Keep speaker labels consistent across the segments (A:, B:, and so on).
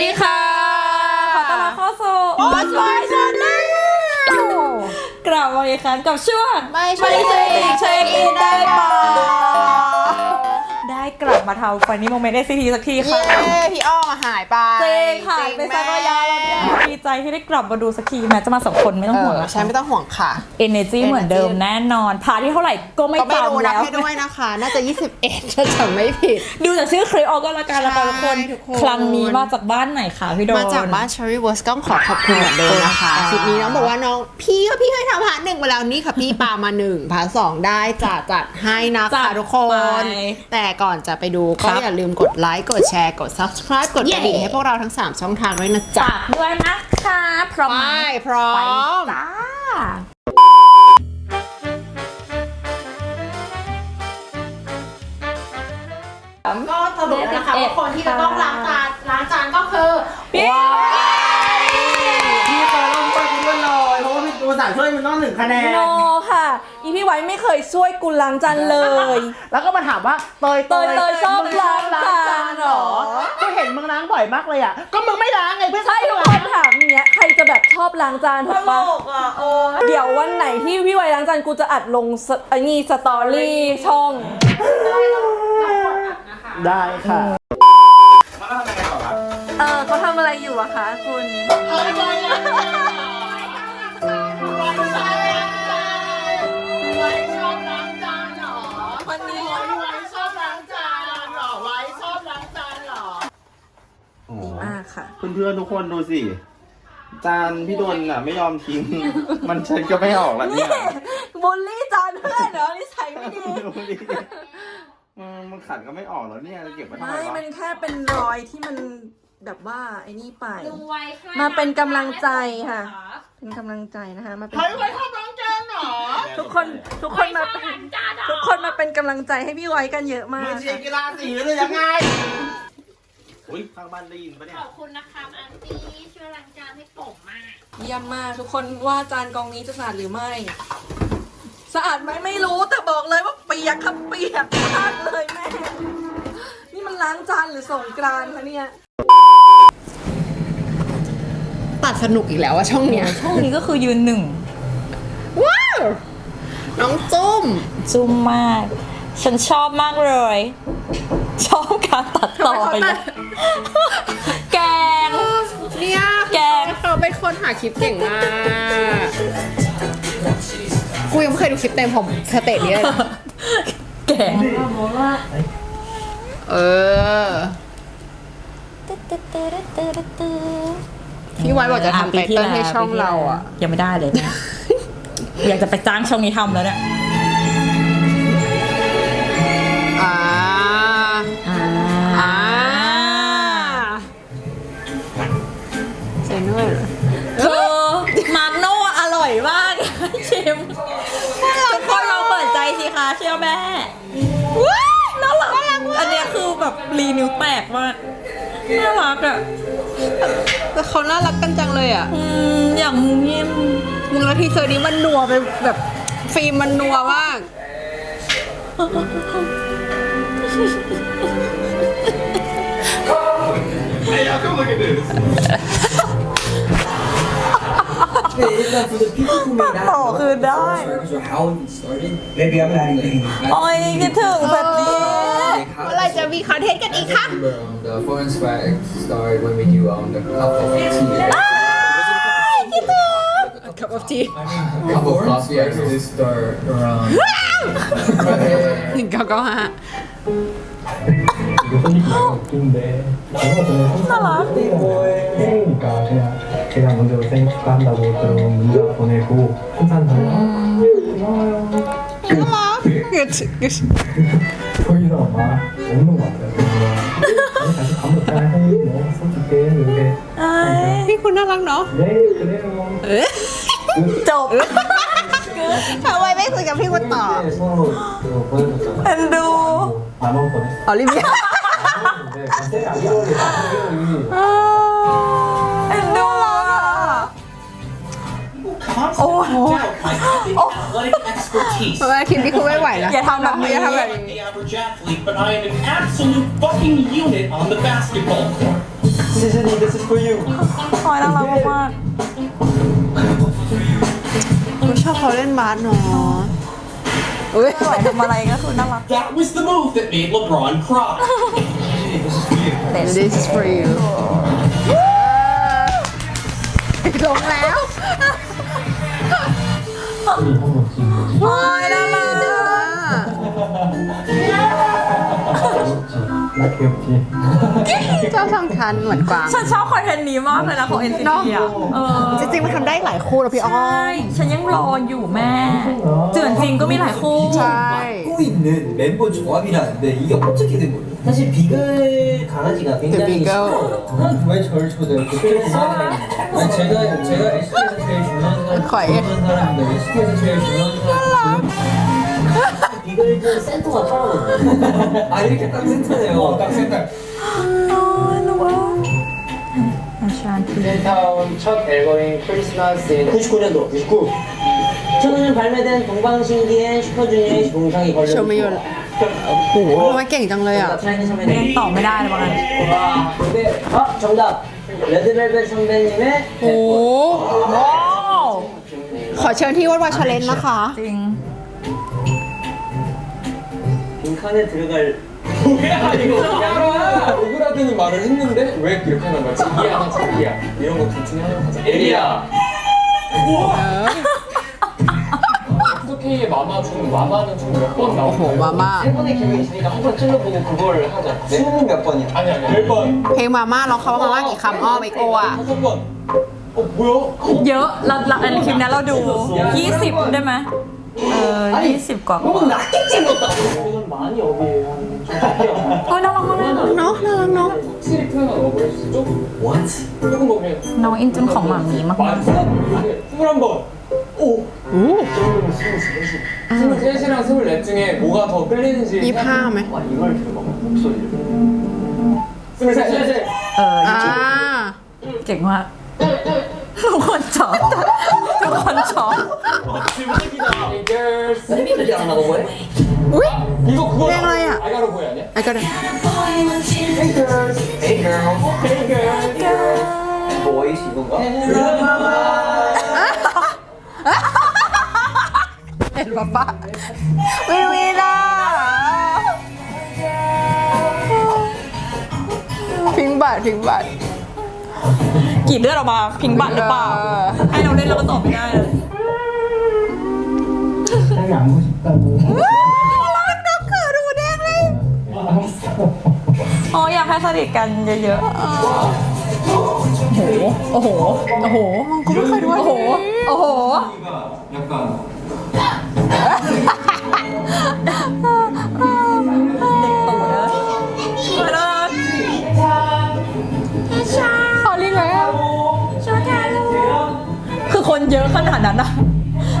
A: ดีค่ะ ขอต้อนรับเข้าสู่ Watch My Channel กลับมาอีกครั้งกับช่วง
B: ไม่ใช่
A: ใช่เช็คอินได้ปะได้ กลับมาทำฟันนี่โมเมนต์ได้ซีทีสักที
B: เย้
A: ค่ะ
B: พี่อ้อมาหายไป
A: เจงค่ะ
B: จริง
A: เป็นสักระยะแล้วเนี่ยดีใจที่ได้กลับมาดูสักทีแม้จะมาสองคนไม่
B: เอ
A: ต้องห่วง
B: อ
A: นะ
B: ใช่ไม่ต้องห่วงค่ะ
A: energy เหมือนเดิมแน่นอนพาที่เท่าไหร่ก็ไม่
B: ก็ไม่รู้
A: ต่ำ
B: นับ
A: แล้ว
B: ให้ด้วยนะคะ น่าจะ 21ถ้าจำไม่ผิด
A: ดูจากชื่อคลิปออกก็แล้วกันนะคะทุกคน
B: ใช่ทุกคน
A: ครั้งนี้มาจากบ้านไหนคะพี่โดน
B: มาจากบ้าน Cherry w o r s ก็ขอขอบคุณเหมือนเดิมนะคะ
A: ค่ะ
B: คลิปนี้น้องบอกว่าน้องพี่ก็พี่เคยทำพาร์ทหนึ่งมาแล้วนี่ค่ะพี่ปามาหนึ่งพาร์ทสองได้จัดจัดให้นะคะทุกคนแต่ก่อนจะไปดูก็อย่าลืมกดไลค์กดแชร์กด subscribe กดกระดิ่งให้พวกเราทั้ง 3 ช่องทางด้วยนะจ๊ะ
A: ฝากด้วยนะคะพร้อม
B: ไป
A: ไหม
B: พร้อ
A: ไป
B: ม
A: จ้า
C: ก็สรุปนะคะว่าคนที่จะต้องล้างจานล้างจานก็คือ
A: พี่
D: พี่เตยต้องช่วยกูด้วยเลยเพราะว่าพี่ตัวสั่งช่วยมันต้องหนึ่งคะแนน
A: โนค่ะ อีพี่ไว้ไม่เคยช่วยกูล้างจานเลย
D: แล้วก็มาถามว่าเตย
A: เตยเตยชอบ
D: มึง
A: ล้างจานเหรอ
D: ก็เห็นมึงล้างบ่อยมากเลยอะ ก็มึงไม่ล้างไงเพื่อน
A: ใช่ทุกคนถามอย่างเนี้ยใครจะแบบชอบล้างจานถูกปะเดี๋ยววันไหนที่พี่ไว้ล้างจานกูจะอัดลงสไอ้นี่สตอรี่ช่อง
D: ได้ค่ะ
A: เออเขาทำอะไรอยู่อะคะคุณ ค่ะ
E: เพื่อนๆทุกคนดูสิ จานพี่ดนอะ ไม่ยอมทิ้ง มันฉันก็ไม่ออกแล้วเนี่ย
A: บูลลี่จานเพื่อนเหรอนิสัยไม่ดี
E: ดูดิมันมันขัดก็ไม่ออกแล้วเนี่ยจะเก็บไว้ทำไม
A: ไม่
E: วะ
A: มันแค่เป็นรอยที่มันแบบว่าไอ้นี่ไป
C: ดูไว้ค่ะ
A: มาเป็นกำลังใจค่ะ เป็นกำลังใจนะคะ มาเป็น
D: เฮ้ยไว้ชอบล้างจานหรอ
A: ทุกคนทุกคนมาเป็นทุกคนมาเป็นกำลังใจให้พี่ไว้กันเยอะมา
D: มึ
A: ก
D: งเชีย
A: ค่ะ
D: ร์กีฬาสีหรือยังไง
E: อุ้ยข้างบ้านได้ยินปะเนี่ย
C: ขอบคุณนะคะอันตี้ช่วยล้างจานให้ผมมาก
A: เยี่ยมมากทุกคนว่าจานกองนี้จะสะอาดหรือไม่ สะอาดไหมไม่รู้แต่บอกเลยว่าเปียกครับเปียกมากเลยแม่ นี่มันล้างจานหรือสงกรานต์คะเนี่ย
B: ตัดสนุกอีกแล้วอะช่องเนี้ย
A: ช่องนี้ก็คือยืนหนึ่ง
B: ว้าวน้องจุ้ม
A: จุ้มมาก ฉันชอบมากเลย ชอบการตัดต่อไปเลยแกง
B: เนี่ย
A: แกง
B: เขาเป็นคนหาคลิปเก่งมากกูยังไม่เคยดูคลิปเต็มผมสเตจนี้เลยนะ
A: แกง
B: เออพี่ไว้บอกจะทำไตเติ้ลให้ช่องเราอะ
A: ยังไม่ได้เลยเนี่ยอยากจะไปจ้างช่องนี้ทำแล้วเนี่ย
B: ด้วยเหรอ
A: คือมาร์กโน่อร่อยมากชิมทุกคนลองเปิดใจสิคะเชื่อแม่ว้ายน่ารักอันเนี้ยคือแบบรีนิ้วแตกมากน่ารักอะ
B: แต่เขาน่ารักกันจังเลยอะ
A: อืมอย่างมุมยิ้ม
B: มึงแล้วทีเซอร์นี้มันนัวไปแบบฟิล์มมันนัวมาก
A: ต่อคือได้
F: Maybe I'm not even.
A: โอ้ยคิดถึงแบบนี้
B: เมื่อไหรจะมีคอนเทนต์กันอีกคะ
F: Remember um, the foreign swag started when we do um the cup of tea.
B: cup of tea
F: Cup of coffee actually start around.
B: หนึ่งเก้าเก้าห้า
G: 생일이니까 제가 제가 먼저 생일 축하한다고 좀 문자 보내고 한잔 고마워요
B: น่ารักเกิดเกิด
G: 더 이상 말 없는 것 같아요 그래서 다시 밥 먹자 생일 뭐 써줄게 이렇게
B: พี่คุณน่ารักเนาะ
G: 네 그래요
A: จบ
B: ทำไมไม่คุยกับพี่คุณต่อ
G: 이제 서로 그거 보내줬잖아요
A: เอ็นดู
G: 나만 보냈어
B: ออลิเวีย
G: 근데 갑자기 안 2월이 2월이
A: เอ็นดูอ่ะ
B: โอ้โห
H: athletic expertise.
B: ทำไมทีมนี้คุณไม่ไหวแล้ว
A: อย่าทำแบบนี้
B: อย่าทำแบบ
H: I'm
B: นี้
H: the average athlete, but I am an absolute fucking unit on the basketball court.
F: Seasoning, this is for you.
A: คอยน่ารักมาก
B: กูชอบเขาเล่นบาสเนาะอุ้ย
A: ๆสวยทำอะไรก็คือน่ารัก
H: That was the move that made LeBron cry.
B: and this is for you ลงแล้ว
A: โอ้ยน่ารัก
B: ชอบทำคันเหมือนกวาง
A: ฉันชอบคอนเทนต์นี้มากเลยนะของ NCT อะเออ
B: จริงๆมันทำได้หลายคู่แล้วพี่อ้อ
A: ใช่ ฉันยังรออยู่แม่ เจือนจริงก็มีหลายคู่
B: ใช่
F: 있는 멤버 조합이라는데 이게 어떻게 된 거예요?
I: 사실 비글 강아지가 굉장히
B: 비글.
I: 시끄러워요. 왜 저를 초대해요? 그래서 아니 제가 제가 SK에서 제일 중요한 사람. 중요한 사람인데 SK에서 제일 중요한 사람 비글즈 센터가 따라오거든요.
F: 아 이렇게 딱 센터네요. 딱 센터.
G: 펜타운 첫 앨범인 크리스마스인
I: 99년도 99. 2005년 발매된 동방신기의 슈퍼주니어의 동상이 걸려.
B: โชว์ไม่หยุดโอ้โหทำไมเก่งจังเลยอ่ะ
I: 트라이는
A: ยัง
I: 선배님.
A: ตอบไม่ได้เลยว่างั้น
I: 와, 근데 아 정답. 레드벨벳 선배님의
A: โอ้โหว้าว
B: ขอเชิญที่วัดวาชาเลนนะคะ
A: จริง
I: 빈칸에 들어갈
F: 뭐야 이거? 야 오그라드는 말을 했는데 왜 그렇게 하는 거야? 자기야나 자기야 이런 거 둘 중에 하나 가자. 에리야. SK의 마마 중 마마는 총 몇 번
B: โอ้โห
F: 나오나요?
B: มาม่า
I: 세 번의 기회가 있으니까 한 번 찔러보고 그걸 하자.
F: 수능은 몇 번이야? 아니 아니 열 번.
B: เพลงมาม่าร้องเขาว่ามาม่ากี่คำอ้อมอีกโออ่ะ
F: 다섯 번. 어 뭐야?
A: เยอะเราเราอันคลิปนี้เราดู 20 ได้ไหม เออ 20 กว่ากว่า
I: 너무 낮게 찔렀다. 이건 많이 어비해요. 좀 적게요.
A: โอ้ยน่ารักมากเลย
B: เนาะน่ารักเนาะ
F: 확실히 표현한 어버릴 수 있죠?
I: What?
F: 조금 먹으면
A: น้องอินจุนของหมามีมาก
F: 만 스물한 번. 오.
B: โอ้
F: 스물셋이랑 스물넷 중에 뭐가 더 끌리는지
B: ยี่ห้าไหม
I: 와 이걸 들어봐 목소리를.
F: 스물셋.
A: เออ
B: อ่า
A: เก่งมากทุ 노건차. 노건차.
F: 와,
I: 대박이다. Let me put it on a
B: little way.
F: 이거 그거.
B: 야
F: 알가로 보여 아니야?
B: I gotta. Hey girls.
F: Hey girls. Hey girls. Hey girls.
I: And boys 이건가?
B: El papá. 윌윌아. 빙발 빙발.
A: กีดเลือดออกมาพิงบัตรหรือเปล่าให้เราเล่นเราก็ตอบไม่ได้เลย
G: ข้างหลังผู้
B: ชิตาบูรักนับเขินหูแดงเลย
A: อ๋ออยากให้สนิทกันเยอะๆ โอ้โห โอ้โห โอ้โหมึง
B: กูไม่เคยด้วย
A: โอ้โห โอ้โห
F: 약간
A: เขนาดนั้นนะ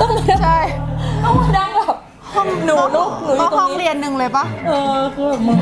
A: ต้องมา
B: ใช่
A: ต้องมานั่งแบบห้องหนูลูกหนูอ
B: ก็
A: ยู่ตร
B: ห้อง ง
A: นี้
B: เรียนหนึ่งเลยปะ
A: เออคือแบบมึง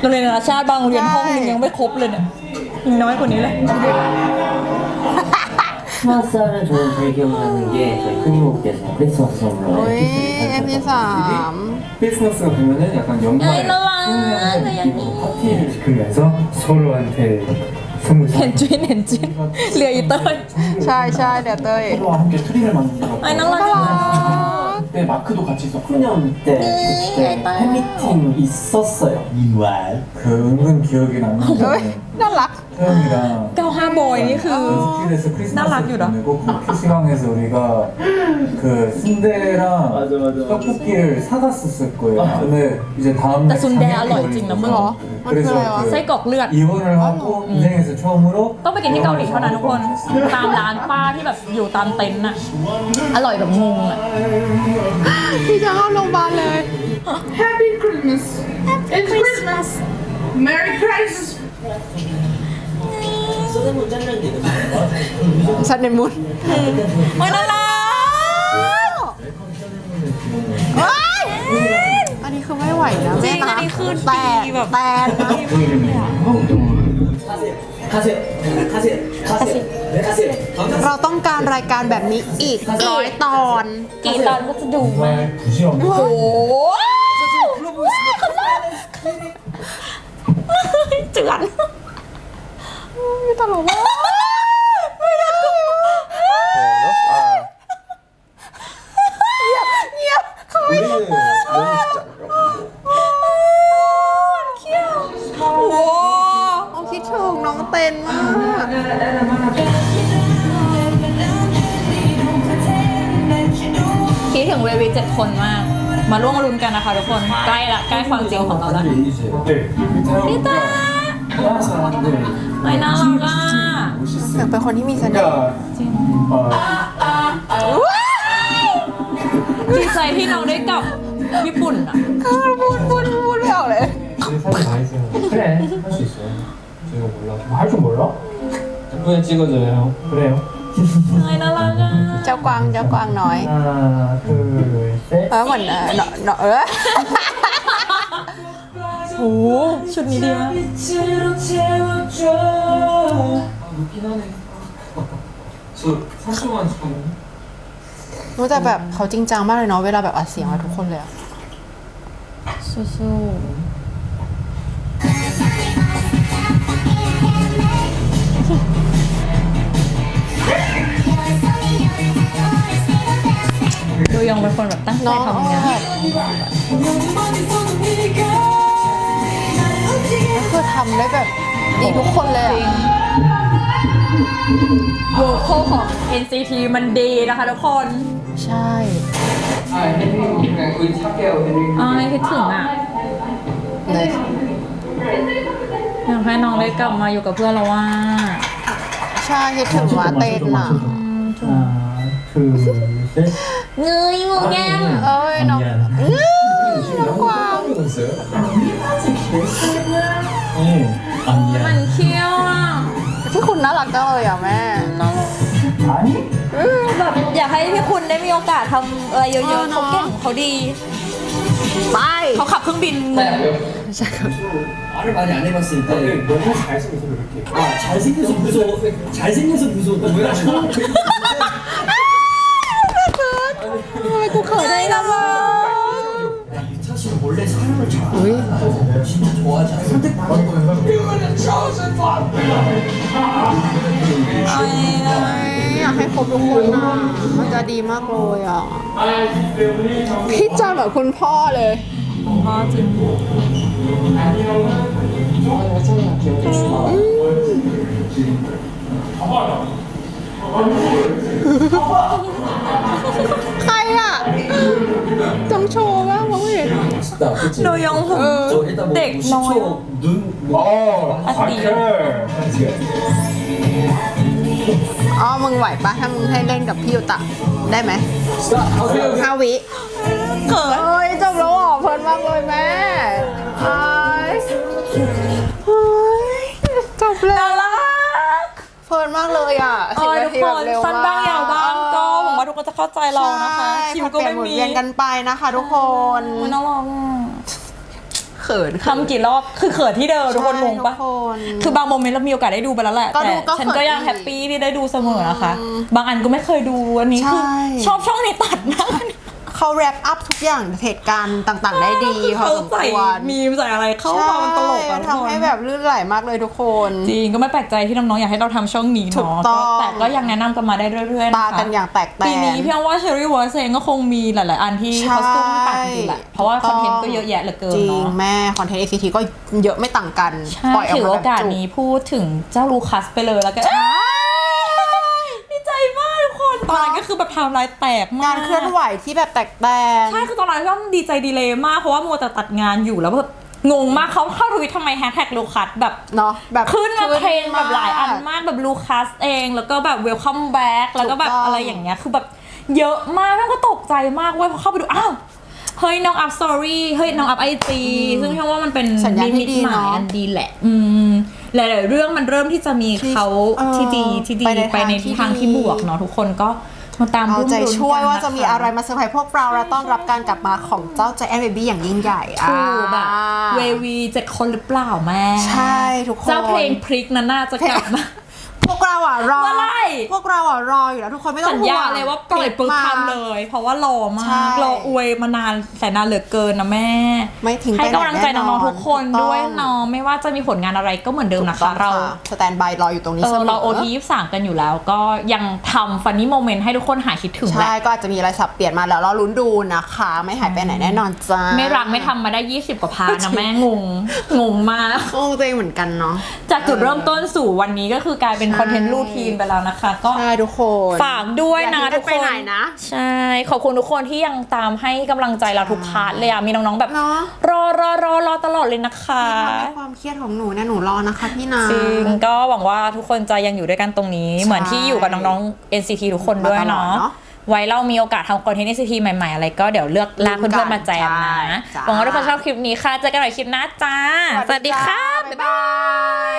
A: โรงเรียนนานาชาติบางโรงเรียน
B: ใช่
A: ห้องหนึงยังไม่ครบเลยเนี่ยยังน้อยกว่านี้เลย
I: 크리스마스는 저는 제일 기억나는 게 저희 큰 이모께서 크리스마스 선물로
B: อุ้ย
I: 에
B: เอพีสาม
G: 크리스마스가 되면은 약간
A: 아이,
G: 연말
A: 나라.
G: 기념으로 파티를 시키면서 서로한테 선물
A: เห็นจิ้นเห็นจิ้นเรืออีเตอร์
B: ใช่ใช่เดี๋ยวเต้ย
G: 서로와 함께 트리를 만들고
A: ไอ้น่ารัก
G: 그때 마크도 같이 있었고
I: 9년 때 그때 팬미팅 있었어요.
G: 그 은근 기억이 남는
B: เฮ้ย
G: 거는
B: น่ารัก
G: 태영이랑
A: 95บอยนี่คือ
G: 스킬에서
A: 나락
G: 크리스마스
A: 유라.
G: 보내고 그 PC방에서 우리가 그 순대랑
I: 맞아, 맞아, 맞아.
G: 떡볶이를 사갔었을 거예요. 근데 이제 다음날
A: 나 순대
G: 장애물이
A: 알로이 찍는 거.
G: 걸려서 그래서
B: 맞아요.
G: 그
A: ไส้กรอกเลือด
G: 입원을 하고 인생에서 처음으로
A: ต้องไปกินที่เกาหลีเท่านั้นทุกคน ตามร้านป้าที่แบบอยู่ตามเต็นท์น่ะ อร่อยแบบงงอ่ะ
B: พี่จะเข้าโรงพยาบาลเลย
D: Happy Christmas It's Christmas Merry Christmas
I: 서대문 짠면도
B: ชัดในมุน
A: โอ้ยน่ารัก
B: ว้ายอันนี้คือไม่ไหวนะ
A: จริงอันนี้คือ
B: แตก
A: ดีแบบ
B: แตกนะเราต้องการรายการแบบนี้อีกร้อยตอน
A: กี่ตอนก็จะดูมาโอ้โหเจือน
B: พี่ตลกมาก เงียบเขา
E: 우리는 너무 진짜
A: ว้า
B: เอาคิดถึงน้องเต้นมาก
A: คิดถึงเววีเจ็ดคนมาก มาร่วมรุ้นกันนะคะทุกคน ใกล้ละใกล้ความจริงของเราละ
G: 네.
A: พี่ต าไอ้น่ารักอ่ะ
B: เสียงเป็นคนที่มีเสน่ห์
G: 그러니까 어,
A: ดีใจที่น้องได้กลับญี่ปุ่นอ่ะ
B: พูดพูดพูดพูดไม่ออกเลย
G: 사진 많이 찍는 그래 할 수 있어요 제가 몰라 할 줄 몰라?
F: 이번에 찍어줘요.
G: 그래요
A: ไอ้น่ารักอ่ะ
B: เจ้ากวางเจ้ากวางน้อย
G: 하나 둘셋
B: เออเหมือนเออเนาะเนาะเออ
A: โอ้ชุดนี้ดีมาก
B: รู้แต่แบบเขาจริงจังมากเลยเนาะเวลาแบบอัดเสียงอะทุกคนเลยอะ
A: สู้ๆดูยองเป็นคนแบบตั้งใจทำงาน
B: คือทำได้แบบดีทุกคนเลยอะ
A: โวโคของ NCT มันดีนะคะทุกคน
B: ใช่
F: 아, 헨리 그냥 거의 탈게요, 헨리.
A: อ้ายคิดถึงอ่ะ
B: เลย
A: อยากให้น้องได้กลับมาอยู่กับเพื่อนเราว่า
B: ใช่คิดถึงมาเต้นอะ
G: 하나 둘셋
A: เงยงูแง้ม
B: เอ้ยน้อง
G: 미안
B: น้อง กวาง
F: 하고 있어요?
G: 응. 안
A: มัน
G: 미안
A: เคี้ยวอ่ะ
B: พี่คุณน่ารักจังเลยอ่ะแม่
G: 아니
A: แบบอยากให้พี่คุณได้มีโอกาสทำอะไรเยอะๆเขาเก่งเขาดี
B: ไป
A: เขาขับเครื่องบิน
I: 말을 많이 안 해봤을 때
G: 너무 잘생겨서 그렇게
I: 아, 잘생겨서 무서워 잘생겨서 무서워 왜 하시나
B: ทำไมกูเขินได้ละวะ
I: 유타 씨는 원래 사람을 잘 알아 진짜 좋아하지 않아 선택받은 거예요
B: อยากให้ครบทุกคนนะมันจะดีมากเลยอ่ะพี่จอนแบบคุณพ่อเลย
A: พ่อจริง
B: ใครอ่ะจงโชว์บ้า ะ งมองไม่เห็น
I: 진짜 그치
A: ดูยองผม
I: 저 일단 뭐
A: เด็กน้อย
I: 10초 눈 뭐,
G: 어
A: 아띠.
G: 사클
B: อ๋อ มึงไหวปะถ้ามึงให้เล่นกับพี่ยูตะ ได้ไหม
I: 스탑 하세요
B: ห้าวิ
A: เขิน
B: เอ้ยจบแล้วเหรอเพลินมากเลยแม่อายเฮ้ยจบแล้
A: น่าว รัก
B: เพลินมากเลยอ่ะ
A: เออทุกคนสั้นบ้างยาวบ้างก็หวังว่าทุ กคนจะเข้าใจเรานะคะ
B: ใช่
A: คิว
B: ผลัด
A: ก็
B: เปลี่ย
A: ไม่
B: นหมุน
A: มี
B: เวียนกันไปนะคะ ทุกคน
A: อุ๊ยน่ารักอะ
B: เขิน
A: ทำกี่รอบคือเขินที่เดิมทุกคนงงปะ
B: ทุกคน
A: คือบางโมเมนต์เรามีโอกาสได้ดูไปแล้วแหละ
B: ก็
A: แต่
B: ดูก็
A: ฉันก็ยัง
B: เขินอีก
A: แฮปปี้ที่ได้ดูเสมอนะคะ บางอันก็ไม่เคยดูอันนี้คือ
B: ใช่
A: ชอบช่องนี้ตัดมาก
B: เขาแรปอัพทุกอย่างเหตุการณ์ต่างๆ ได้ดีพอ
A: เขา
B: สม
A: ใส่
B: ควร
A: มีมใส่อะไรเข้ามามันตลกอะ
B: ใช่
A: ทุกคน
B: ทำให้แบบลื่นไหลมากเลยทุกคน
A: จริงก็ไม่แปลกใจที่น้องๆอยากให้เราทำช่องนี้
B: ถูก
A: เนาะ
B: ต้อง
A: ก็แต่ก็ยังแนะนำกันมาได้เรื่อยๆ
B: ตา
A: นะคะ
B: กันอย่างแตกแตน
A: ปีนี้พี่อ้อมว่าเชอรี่วอร์เองก็คงมีหลายๆ อันที่
B: ใช่
A: เขาซุ่มปัดอยู่แหละเพราะว่าคอนเทนต์ก็เยอะแยะเหลือเกิน
B: จริง
A: เนาะ
B: แม่คอนเทนต์ ACT ก็เยอะไม่ต่างกัน
A: ใช่
B: ปล่อยออก
A: ถือ
B: มา
A: โอ
B: แบบ
A: กาส
B: จุก
A: นี้พูดถึงเจ้าลูคัสไปเลยแล้วกันดีใจมากทุกคน ตอนนั้นก็คือแบบไทำลายแตกมาก
B: การเคลื่อนไหวที่แบบแตกแตน
A: ใช่คือตอนนั้นพี่อ้อมดีใจดีเลยมากเพราะว่ามัวแต่ตัดงานอยู่แล้วแบบงงมากเขาเข้าทวิตทำไมแฮชแท็กลูคัสแบบ
B: เนาะแบบ
A: ขึ้นมาเทรนด์แบบหลายอัน
B: มาก
A: มากแบบลูคัสเอง แล้วก็แบบเวลคัมแบ็กแล้วก็แบบ
B: ถูกต้อง
A: อะไรอย่างเงี้ยคือแบบเยอะมากแม่งก็ตกใจมากเว้ยพอเข้าไปดูอ้าวเฮ้ยน้องอัพสตอรี่เฮ้ยน้องอัพไอจีซึ่งเชื่อว่ามันเป็น
B: สัญญาณที่
A: นิมิต
B: ดี
A: หมาย
B: เนาะ
A: อันดีแหละ อืม หลาย ๆ เรื่องมันเริ่มที่จะมีเขา
B: เออ
A: ที่ดีที่ดี
B: ไปใน
A: ไปใน
B: ทางที่
A: ทางที่
B: ดี
A: บวกเนาะทุกคนก็มาตาม
B: เอา
A: รุ่ม
B: ใจ
A: รุ้น
B: ช่วย
A: กัน
B: ว่าจะมี
A: ค
B: อะไรมาเซอร์ไพรส์พวกเราและต้อนรับการกลับมาของเจ้าใจแอนเบบี้อย่างยิ่งใหญ่
A: ถูกแบบ
B: อ่า
A: เววีเจ็ดคนหรือเปล่าแม่
B: ใช่ทุกคน
A: เจ้าเพลงพริกนั้นน่าจะกลับมา
B: พวก เราเราอะรอ
A: เมื่อไหร่
B: พวกเราอะรออยู่แล้วทุกคนไม่ต้อ
A: สั
B: ง
A: ญ
B: ห่ว
A: ญางเลยว่าปล่อยปุ๊บ
B: มา
A: ทำเลย เพราะว่ารอมา
B: ใช่
A: กรออวยมานานแสนนานเหลือเกินนะแม่
B: ไม่ทิ้ง
A: ให้
B: ไปไหน
A: กำลังใจน้องๆทุกคน
B: ถูต้อง
A: ด้วยเนาะไม่ว่าจะมีผลงานอะไรก็เหมือนเดิมนะคะ เรา
B: สแตนบายรออยู่ตรงนี้
A: เอ
B: เส
A: อ
B: มอ
A: เราโอทียี่สามกันอยู่แล้ว ก็ยังทำฟันนี่โมเมนต์ให้ทุกคนหายคิดถึงแห
B: ใช่
A: ละ
B: ก็อาจจะมีอะไรสับเปลี่ยนมาแล้วเราลุ้นดูนะคะ ไม่หายไปไหนแน่นอนจ้า
A: ไม่รักไม่ทำมาได้ 20 กว่าพาร์ทนะแม่งงงงมาก
B: โอ้ตัวเองเหมือนกันเนาะ
A: จากจุดเริ่มต้นสู่วันนี้ก็คือกลายเป็นคอนเทนต์รูทีนไปแล้วนะคะ ก็
B: ใช่ทุกคน
A: ฝากด้วยนะ
B: อย่าทิ้ง
A: ทุก
B: ไป
A: คน
B: ไหนนะ
A: ใช่ขอบคุณทุกคนที่ยังตามให้กำลังใจเราทุกพาร์ทเลยอะมีน้องๆแบบ
B: เนาะ
A: รอรอรอรอตลอดเลยนะคะ
B: ที่ทำให้ความเครียดของหนูเนี่ยหนูรอนะคะพี่นา
A: จริงก็หวังว่าทุกคนจะยังอยู่ด้วยกันตรงนี้ เหมือนที่อยู่กับน้องๆ NCT ทุกคนด้วย
B: มาตลอด
A: เนาะ
B: เนอะ
A: ไว้เรามีโอกาสทำคอนเทนต์ NCT ใหม่ๆ อะไรก็เดี๋ยวเลือกลากเพื่อนๆมาแจมนะ
B: ใช่จ้า
A: หวังว่าทุกคนชอบคลิปนี้ค่ะ เจอกันใหม่คลิปหน้าจ้า สวัสดีค่ะ
B: บ๊ายบาย